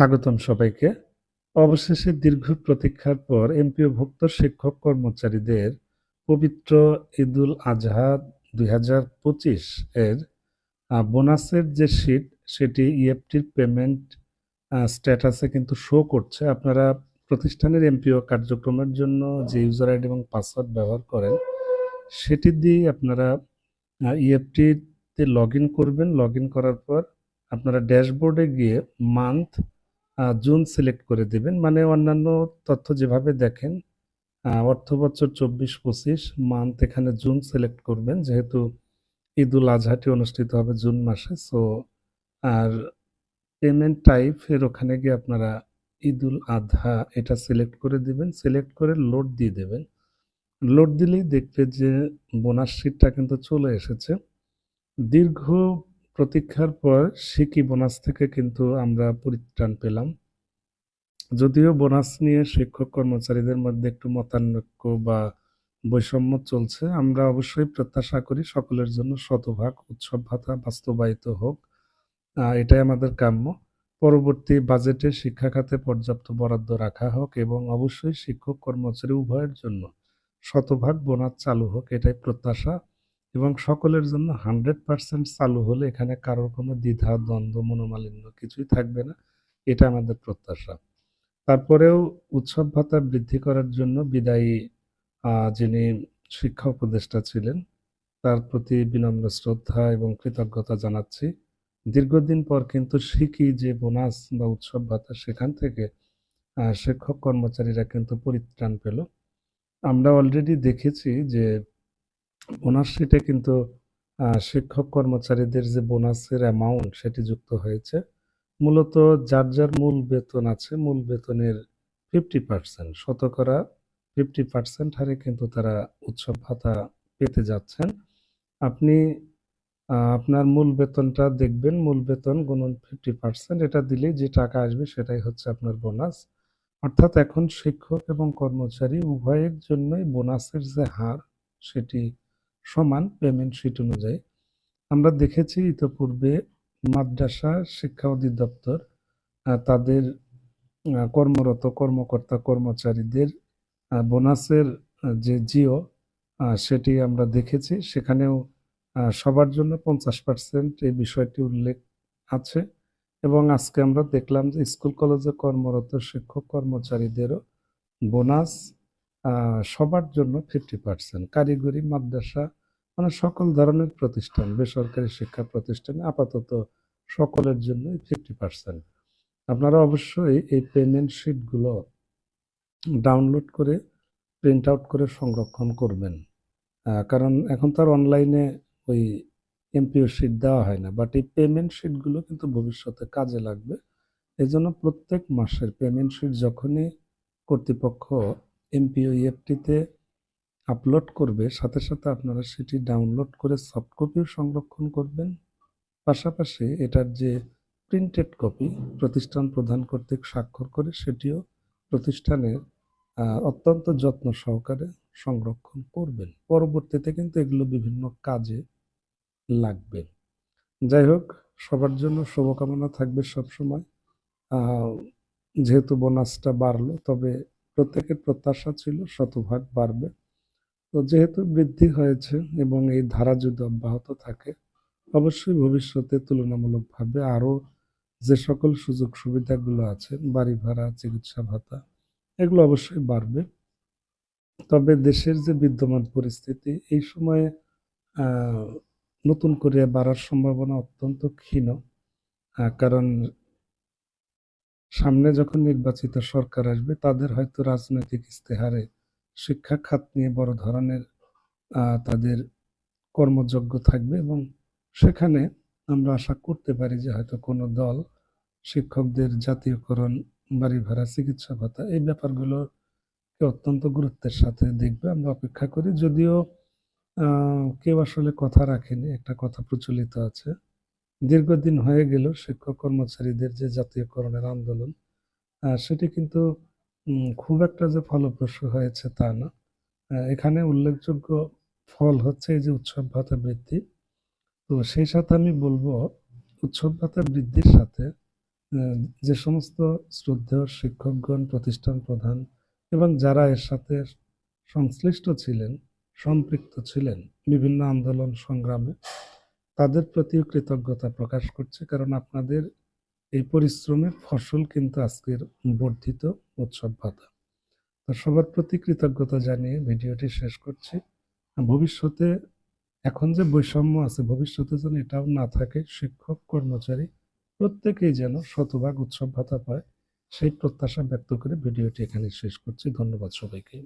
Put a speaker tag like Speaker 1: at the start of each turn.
Speaker 1: স্বাগতম সবাইকে। অবশেষে দীর্ঘ প্রতীক্ষার পর এমপিও এমপিওভুক্ত শিক্ষক কর্মচারীদের পবিত্র ঈদুল আজহা দুই হাজার পঁচিশ এর বোনাসের যে শীট সেটি ইএফটির পেমেন্ট স্ট্যাটাসে কিন্তু শো করছে। আপনারা প্রতিষ্ঠানের এমপিও কার্যক্রমের জন্য যে ইউজার আইডি এবং পাসওয়ার্ড ব্যবহার করেন, সেটি দিয়ে আপনারা ইএফটিতে লগ ইন করবেন। লগ করার পর আপনারা ড্যাশবোর্ডে গিয়ে মান্থ জুন সিলেক্ট করে দেবেন। মানে অন্যান্য তথ্য যেভাবে দেখেন অর্থ বছর চব্বিশ পঁচিশ মান্থ এখানে জুন সিলেক্ট করবেন, যেহেতু ঈদুল আজহাটি অনুষ্ঠিত হবে জুন মাসে। সো আর পেমেন্ট টাইপের ওখানে গিয়ে আপনারা ঈদুল আধা এটা সিলেক্ট করে দিবেন। সিলেক্ট করে লোড দিয়ে দেবেন। লোড দিলেই দেখবে যে বোনাস শিটটা কিন্তু চলে এসেছে। দীর্ঘ প্রতীক্ষার পর সিকি বোনাস থেকে কিন্তু আমরা পরিত্রাণ পেলাম। যদিও বোনাস নিয়ে শিক্ষক কর্মচারীদের মধ্যে একটু মতানৈক্য বা বৈষম্য চলছে, আমরা অবশ্যই প্রত্যাশা করি সকলের জন্য শতভাগ, উৎসব ভাতা বাস্তবায়িত হোক। এটাই আমাদের কাম্য। পরবর্তী বাজেটে শিক্ষা খাতে পর্যাপ্ত বরাদ্দ রাখা হোক এবং অবশ্যই শিক্ষক কর্মচারী উভয়ের জন্য শতভাগ বোনাস চালু হোক, এটাই প্রত্যাশা। এবং সকলের জন্য হান্ড্রেড পার্সেন্ট চালু হলে এখানে কারোর কোনো দ্বিধা, দ্বন্দ্ব, মনোমালিন্য কিছুই থাকবে না। এটা আমাদের প্রত্যাশা। তারপরেও উৎসব ভাতা বৃদ্ধি করার জন্য বিদায়ী যিনি শিক্ষা উপদেষ্টা ছিলেন, তার প্রতি বিনম্র শ্রদ্ধা এবং কৃতজ্ঞতা জানাচ্ছি। দীর্ঘদিন পর কিন্তু শিখি যে বোনাস বা উৎসব ভাতা সেখান থেকে শিক্ষক কর্মচারীরা কিন্তু পরিত্রাণ পেল। আমরা অলরেডি দেখেছি যে বোনাস শিটে কিন্তু শিক্ষক কর্মচারীদের যে বোনাসের অ্যামাউন্ট সেটি যুক্ত হয়েছে। মূলত যার যার মূল বেতন আছে, মূল বেতনের ফিফটি পার্সেন্ট শতকরা ফিফটি পার্সেন্ট হারে কিন্তু তারা উৎসব ভাতা পেতে যাচ্ছেন। আপনি আপনার মূল বেতনটা দেখবেন, মূল বেতন গুণন ফিফটি পার্সেন্ট এটা দিলেই যে টাকা আসবে সেটাই হচ্ছে আপনার বোনাস অর্থাৎ এখন শিক্ষক এবং কর্মচারী উভয়ের জন্যই বোনাসের যে হার সেটি সমান পেমেন্ট শিট অনুযায়ী। আমরা দেখেছি ইতোপূর্বে মাদ্রাসা শিক্ষা অধিদপ্তর তাদের কর্মরত কর্মকর্তা কর্মচারীদের বোনাসের যে জিও সেটি আমরা দেখেছি। সেখানেও সবার জন্য পঞ্চাশ পার্সেন্ট এই বিষয়টি উল্লেখ আছে এবং আজকে আমরা দেখলাম যে স্কুল কলেজে কর্মরত শিক্ষক কর্মচারীদেরও বোনাস সবার জন্য ফিফটি পার্সেন্ট কারিগরি, মাদ্রাসা মানে সকল ধরনের প্রতিষ্ঠান, বেসরকারি শিক্ষা প্রতিষ্ঠানে, আপাতত সকলের জন্য ফিফটি পার্সেন্ট আপনারা অবশ্যই এই পেমেন্ট শিটগুলো ডাউনলোড করে প্রিন্ট আউট করে সংরক্ষণ করবেন। কারণ এখন তার অনলাইনে ওই এমপিও শিট দেওয়া হয় না বাট এই পেমেন্ট শিটগুলো কিন্তু ভবিষ্যতে কাজে লাগবে। এই জন্য প্রত্যেক মাসের পেমেন্ট শিট যখনই কর্তৃপক্ষ এমপিও ইএফটিতে আপলোড করবে, সাথে সাথে আপনারা সেটি ডাউনলোড করে সফট কপিও সংরক্ষণ করবেন। পাশাপাশি এটার যে প্রিন্টেড কপি প্রতিষ্ঠান প্রদান কর্তৃক স্বাক্ষর করে সেটিও প্রতিষ্ঠানের অত্যন্ত যত্ন সহকারে সংরক্ষণ করবেন। পরবর্তীতে কিন্তু এগুলো বিভিন্ন কাজে লাগবে। যাই হোক, সবার জন্য শুভকামনা থাকবে সবসময়। যেহেতু বোনাসটা বাড়লো, তবে প্রত্যেকের প্রত্যাশা ছিল শতভাগ বাড়বে। তো যেহেতু বৃদ্ধি হয়েছে এবং এই ধারা যদি অব্যাহত থাকে, অবশ্যই ভবিষ্যতে তুলনামূলকভাবে আরও যে সকল সুযোগ সুবিধাগুলো আছে, বাড়ি ভাড়া, চিকিৎসা ভাতা, এগুলো অবশ্যই বাড়বে। তবে দেশের যে বিদ্যমান পরিস্থিতি, এই সময়ে নতুন করে বাড়ার সম্ভাবনা অত্যন্ত ক্ষীণ কারণ সামনে যখন নির্বাচিত সরকার আসবে, তাদের হয়তো রাজনৈতিক ইস্তেহারে শিক্ষা খাত নিয়ে বড় ধরনের তাদের কর্মযোগ্য থাকবে এবং সেখানে আমরা আশা করতে পারি যে হয়তো কোনো দল শিক্ষকদের জাতীয়করণ, বাড়ি ভাড়া, চিকিৎসা ভাতা এই ব্যাপারগুলোকে অত্যন্ত গুরুত্বের সাথে দেখবে। আমরা অপেক্ষা করি। যদিও কেউ আসলে কথা রাখেনি, একটা কথা প্রচলিত আছে। দীর্ঘদিন হয়ে গেল শিক্ষক কর্মচারীদের যে জাতীয়করণের আন্দোলন সেটি কিন্তু খুব একটা যে ফলপ্রসূ হয়েছে তা না। এখানে উল্লেখযোগ্য ফল হচ্ছে এই যে উৎসব ভাতা বৃদ্ধি। তো সেই সাথে আমি বলব, উৎসব ভাতা বৃদ্ধির সাথে যে সমস্ত শ্রদ্ধেয় শিক্ষকগণ, প্রতিষ্ঠান প্রধান এবং যারা এর সাথে সংশ্লিষ্ট ছিলেন, সম্পৃক্ত ছিলেন বিভিন্ন আন্দোলন সংগ্রামে তাদের প্রতিও কৃতজ্ঞতা প্রকাশ করছে, কারণ আপনাদের এই পরিশ্রমের ফসল কিন্তু আজকের বর্ধিত উৎসব ভাতা। তো সবার প্রতি কৃতজ্ঞতা জানিয়ে ভিডিওটি শেষ করছি। ভবিষ্যতে এখন যে বৈষম্য আছে, ভবিষ্যতে যেন এটাও না থাকে, শিক্ষক, কর্মচারী প্রত্যেকেই যেন শতভাগ উৎসব ভাতা পায়, সেই প্রত্যাশা ব্যক্ত করে ভিডিওটি এখানে শেষ করছি। ধন্যবাদ সবাইকে।